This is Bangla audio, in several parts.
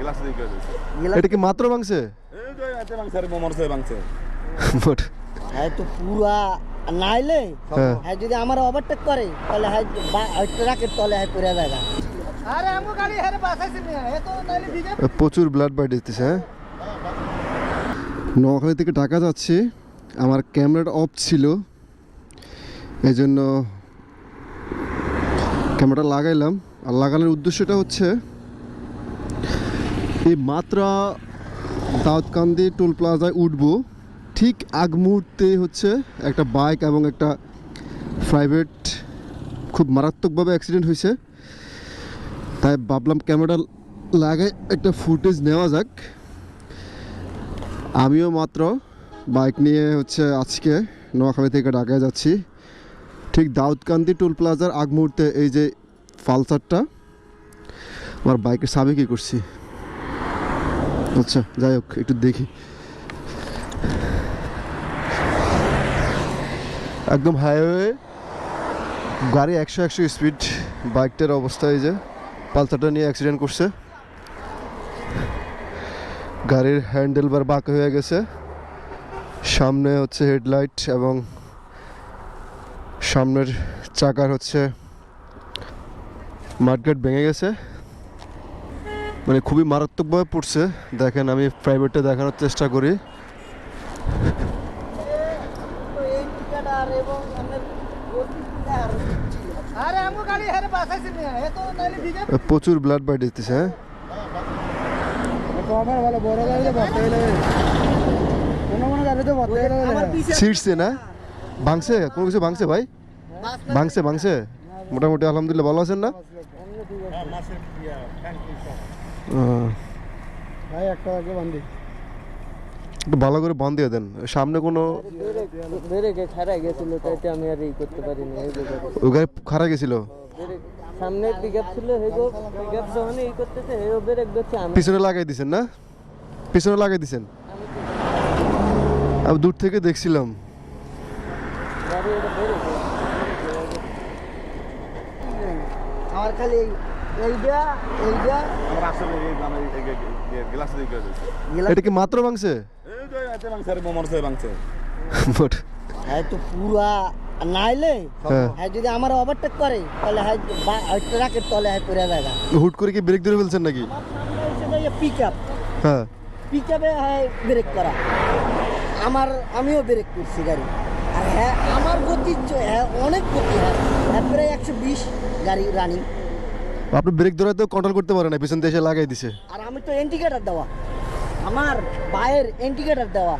গ্লাস দিয়ে করে দিয়েছে। এটা কি মাত্র ভাঙছে এই যে এতে ভাঙছে আর মোমর ভাঙছে মোট- হ্যাঁ তো পুরা নাইলে হ্যাঁ। হ্যাঁ যদি আমার ওভারটেক করে তাহলে হ্যাঁ ট্রাকের তলে হ্যাঁ পড়ে যায় আরে আমু গাড়ি বাসাইছে না এ তো নাইলে দিকে প্রচুর ব্লাড বাইট দিতেছে হ্যাঁ? নোয়াখালী থেকে ঢাকা যাচ্ছি। আমার ক্যামেরাটা অফ ছিল। এই জন্য ক্যামেরাটা লাগাইলাম। আর লাগানোর উদ্দেশ্যটা হচ্ছে এই মাত্রা দাউদকান্দি টোল প্লাজায় উঠবো। ঠিক আগ মুহূর্তে হচ্ছে একটা বাইক এবং একটা প্রাইভেট খুব মারাত্মকভাবে অ্যাক্সিডেন্ট হয়েছে। তাই ভাবলাম ক্যামেরা লাগাই একটা ফুটেজ নেওয়া যাক। আমিও মাত্র বাইক নিয়ে হচ্ছে আজকে নোয়াখালী থেকে ঢাকায় যাচ্ছি। ঠিক দাউদকান্দি টোল প্লাজার আগ মুহূর্তে এই যে পালসারটা, আমার বাইকের সাবে কি করছি? আচ্ছা যাই হোক, একটু দেখি। একদম হাইওয়ে গাড়ি একশো একশো স্পিড বাইকটার অবস্থা এই যে পালসারটা নিয়ে অ্যাক্সিডেন্ট করছে। গাড়ির হ্যান্ডেল বার বাঁকা হয়ে গেছে। সামনে হচ্ছে হেডলাইট এবং সামনের চাকার হচ্ছে মার্কেট ভেঙে গেছে। মানে খুবই মারাত্মকভাবে পড়ছে। দেখেন আমি প্রাইভেটে দেখানোর চেষ্টা করি। প্রচুর ব্লাড বাইট দিতেছে হ্যাঁ? বড় না? ভাঙছে? কোনো কিছু ভাঙছে ভাই? ভাঙছে ভাঙছে? মোটামুটি আলহামদুলিল্লাহ, ভালো আছেন না? ভাই একটা আগে বান্ধি একটু ভালো করে বন্ধ দিয়ে দেন। সামনে কোনো ব্রেকে খারা গেছিল তাইতে আমি আর এই করতে পারিনি। ওই গাড়ি খারা গেছিল? সামনে পিকআপ ছিল হেগো পিকআপ যখন এই করতেছে হেগো ব্রেক ধরছে আমি পিছনে লাগাই দিছেন না? পিছনে লাগাই দিছেন? আমি দূর থেকে দেখছিলাম। আমার খালি এটা কি মাত্র হ্যাঁ তো পুরা নাইলে হ্যাঁ। হ্যাঁ যদি আমার ওভারটেক করে তাহলে হ্যাঁ বা- ট্রাকের তলে হ্যাঁ পড়ে যায় হুট করে কি ব্রেক ধরে ফেলছেন নাকি? পিক আপ হ্যাঁ পিক আপে হ্যাঁ। ব্রেক করা। আমার আমিও ব্রেক করছি গাড়ি। আর হ্যাঁ আমার গতি হ্যাঁ অনেক গতি হ্যাঁ। প্রায় একশো বিশ গাড়ি রানিং আপনি ব্রেক ধরে তো কন্ট্রোল করতে পারেন না পিছন দিয়ে এসে লাগাই দিছে। আর আমি তো ইন্ডিকেটার দেওয়া। আমার পায়ের ইন্ডিকেটার দেওয়া।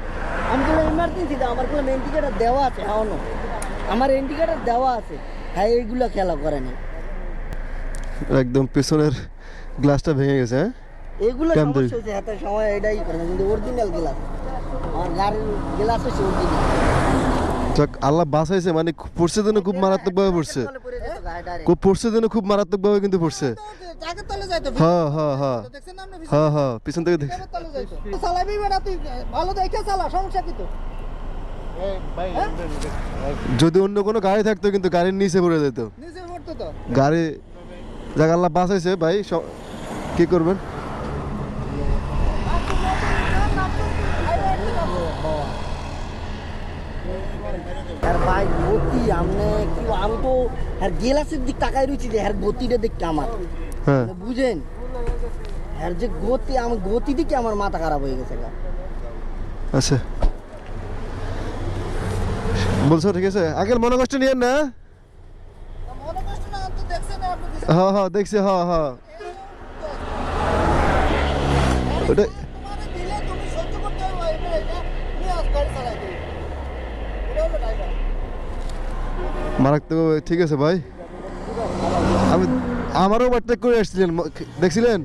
আমি বললাম ইমার্জেন্সি দাও আমার বললাম ইন্ডিকেটার দেওয়া আছে এখনও। আমার ইন্ডিকেটার দেওয়া আছে। হ্যাঁ এইগুলো খেলা করে না একদম পেছনের গ্লাসটা ভেঙে গেছে হ্যাঁ? এগুলো সমস্যা? হচ্ছে হাতে সময় এটাই করে কিন্তু অরিজিনাল গ্লাস আমার গাড়ির গ্লাস হচ্ছে অরিজিনাল যাক আল্লাহ বাঁচাইছে মানে পড়ছে যেন খুব মারাত্মকভাবে পড়ছে। খুব পড়ছে যেন খুব মারাত্মকভাবে কিন্তু পড়ছে। হ্যাঁ হ্যাঁ হ্যাঁ। হ্যাঁ হ্যাঁ পিছন থেকে দেখছি যদি অন্য কোনো গাড়ি থাকতো কিন্তু গাড়ির নিচে পড়ে যেত। গাড়ি যাক আল্লাহ বাঁচাইছে ভাই কি করবেন আর ভাই গতি আমনে কি আমি তো আর গেলাসের দিক তাকাই রয়েছি যে হ্যার গতিটা দেখতে আমার। হ্যাঁ। বুঝেন আর যে গতি আমার গতি দিকে আমার মাথা খারাপ হয়ে গেছে গা। আচ্ছা। বলছো ঠিক আছে? আগের মনে কষ্ট নিয়েন না? হ্যাঁ হ্যাঁ দেখছি হ্যাঁ হ্যাঁ। ওটা মারাত্মক ঠিক আছে ভাই? আমি আমারও ওভারটেক করে আসছিলেন দেখছিলেন?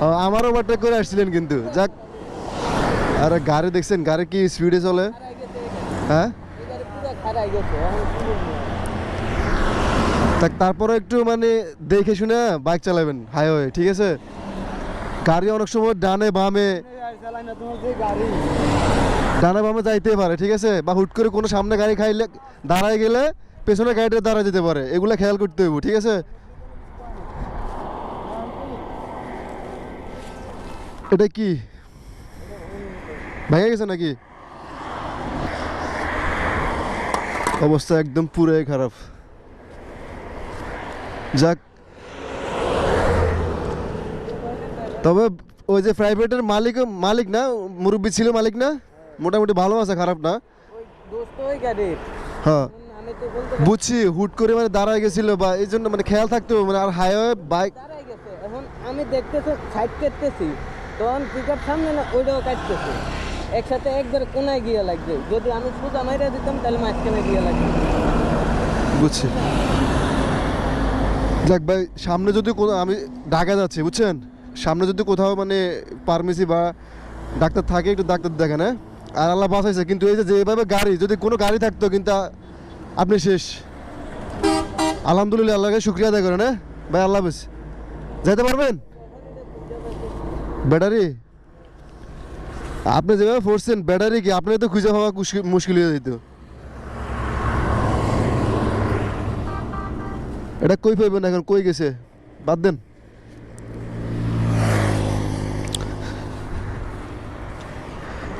হ্যাঁ, আমারও ওভারটেক করে আসছিলেন কিন্তু যাক। আরে গাড়ি দেখছেন গাড়ি কি স্পিডে চলে? হ্যাঁ? তা তারপরে একটু মানে দেখে শুনে বাইক চালাবেন হাইওয়ে ঠিক আছে? গাড়ি অনেক সময় ডানে বামে ডানে বামে যাইতে পারে ঠিক আছে? বা হুট করে কোনো সামনে গাড়ি খাইলে দাঁড়ায় গেলে পেছনে গাড়িটা দাঁড়া যেতে পারে এগুলো খেয়াল করতে হইব ঠিক আছে? এটা কি? ভেঙে গেছে নাকি? অবস্থা একদম পুরাই খারাপ। যাক। তবে ওই যে প্রাইভেটের মালিক মালিক না মুরব্বী ছিল মালিক না? মোটামুটি ভালো আছে খারাপ না? হ্যাঁ। বুঝছি হুট করে মানে দাঁড়ায় গেছিল বা এই জন্য মানে খেয়াল থাকতো মানে আর হাইওয়ে বাইক গেছে। এখন আমি দেখতেছি সাইড কাটতেছি। তখন পিকআপ সামনে না ওইটাও কাটতেছে। একসাথে একবারে কোনায় গিয়ে লাগবে। যদি আমি সোজা মাইরা দিতাম তাহলে মাঝখানে গিয়ে লাগবে। বুঝছি। যাক ভাই সামনে যদি কোনো আমি ঢাকা যাচ্ছি বুঝছেন? সামনে যদি কোথাও মানে ফার্মেসি বা ডাক্তার থাকে একটু ডাক্তার দেখেন হ্যাঁ? আর আল্লাহ বাঁচাইছে কিন্তু এই যে যেভাবে গাড়ি যদি কোনো গাড়ি থাকতো কিন্তু আপনি শেষ। আলহামদুলিল্লাহ আল্লাহকে শুক্রিয়া আদায় করেন হ্যাঁ? ভাই, আল্লাহ হাফেজ। যাইতে পারবেন? ব্যাটারি? আপনি যেভাবে পড়ছেন, ব্যাটারি কি আপনি তো খুঁজে পাওয়া মুশকিল- হয়ে যেত এটা কই পাইবেন এখন? কই গেছে? বাদ দেন।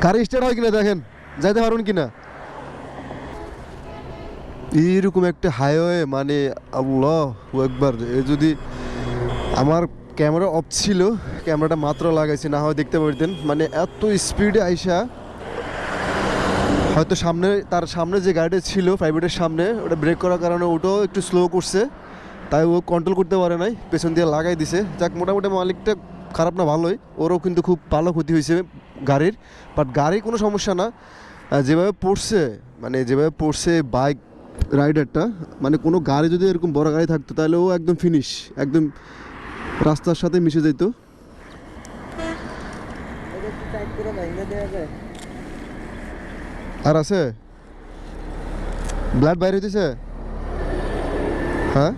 গাড়ি স্টার্ট হয় কিনা দেখেন? যাইতে পারবেন কিনা? এইরকম একটা হাইওয়ে মানে আল্লাহ একবার এ যদি আমার ক্যামেরা অফ ছিল, ক্যামেরাটা মাত্র লাগাইছি, না হয় দেখতে পারতেন। মানে এত স্পিডে আইসা, হয়তো সামনে, তার সামনে যে গাড়িটা ছিল প্রাইভেটের সামনে, ওটা ব্রেক করার কারণে ওটাও একটু স্লো করছে। তাই ও কন্ট্রোল করতে পারে নাই, পেছন দিয়ে লাগাই দিছে। যাক, মোটামুটি মালিকটা খারাপ না, ভালোই। ওরও কিন্তু খুব ভালো ক্ষতি হয়েছে গাড়ির। বাট গাড়ি কোনো সমস্যা না। যেভাবে পড়ছে মানে যেভাবে পড়ছে বাইক রাইডারটা মানে কোনো গাড়ি যদি এরকম বড় গাড়ি থাকতো, তাহলে ও একদম ফিনিশ একদম রাস্তার সাথে মিশে যেত। আর আছে? ব্লাড বাইরে হইতেছে? হ্যাঁ?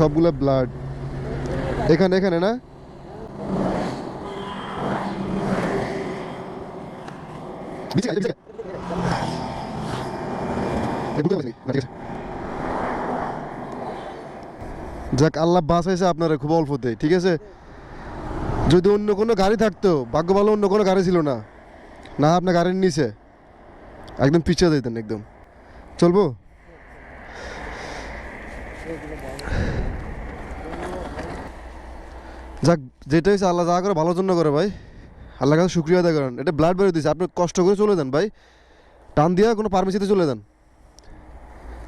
সবগুলো ব্লাড। এখানে এখানে না? যাক, আল্লাহ বাঁচাইছে আপনারা, খুব অল্পতে। ঠিক আছে? যদি অন্য কোনো গাড়ি থাকতো ভাগ্য ভালো অন্য কোনো গাড়ি ছিল না। না আপনার গাড়ির নিচে। একদম পিছিয়ে দিতেন একদম। চলবো? যাক যেটা হয়েছে আল্লাহ যা করে, ভালোর জন্য করে, ভাই। আল্লাহ কাছে শুক্রিয়া আদায় করেন। এটা ব্লাড বেরো দিচ্ছে আপনি কষ্ট করে চলে যান ভাই। টান দিয়া কোনো ফার্মেসিতে চলে যান।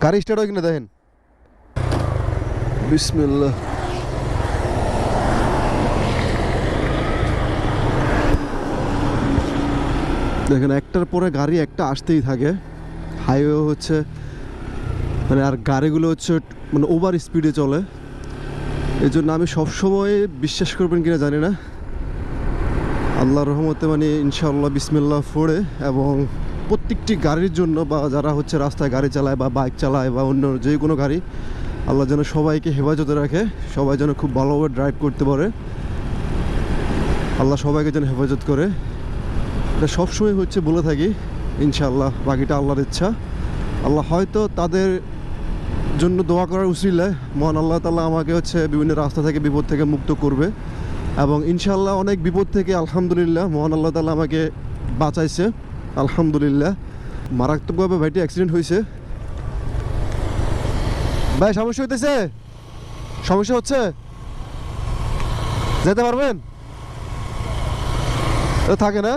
গাড়ি স্টার্ট হয় কিনা দেখেন। বিসমিল্লাহ। দেখেন, একটার পরে গাড়ি একটা আসতেই থাকে। হাইওয়ে হচ্ছে মানে আর গাড়িগুলো হচ্ছে মানে ওভার স্পিডে চলে। এই জন্য আমি সবসময় বিশ্বাস করবেন কিনা জানি না। আল্লাহর রহমতে মানে ইনশাআল্লাহ বিসমিল্লাহ ফোড়ে এবং প্রত্যেকটি গাড়ির জন্য বা যারা হচ্ছে রাস্তায় গাড়ি চালায় বা বাইক চালায় বা অন্য যে কোনো গাড়ি, আল্লাহ যেন সবাইকে হেফাজতে রাখে, সবাই যেন খুব ভালোভাবে ড্রাইভ করতে পারে। আল্লাহ সবাইকে যেন হেফাজত করে। এটা সবসময় হচ্ছে বলে থাকি, ইনশাআল্লাহ বাকিটা আল্লাহর ইচ্ছা। আল্লাহ হয়তো তাদের জন্য দোয়া করার উচিলায় মহান আল্লাহ তাআলা আমাকে হচ্ছে বিভিন্ন রাস্তা থেকে বিপদ থেকে মুক্ত করবে। এবং ইনশাল্লাহ অনেক বিপদ থেকে, আলহামদুলিল্লাহ, মহান আল্লাহ তালা আমাকে বাঁচাইছে, আলহামদুলিল্লাহ। মারাত্মকভাবে ভাইটি অ্যাক্সিডেন্ট হয়েছে ভাই, সমস্যা হইতেছে? সমস্যা হচ্ছে? যেতে পারবেন? থাকে না?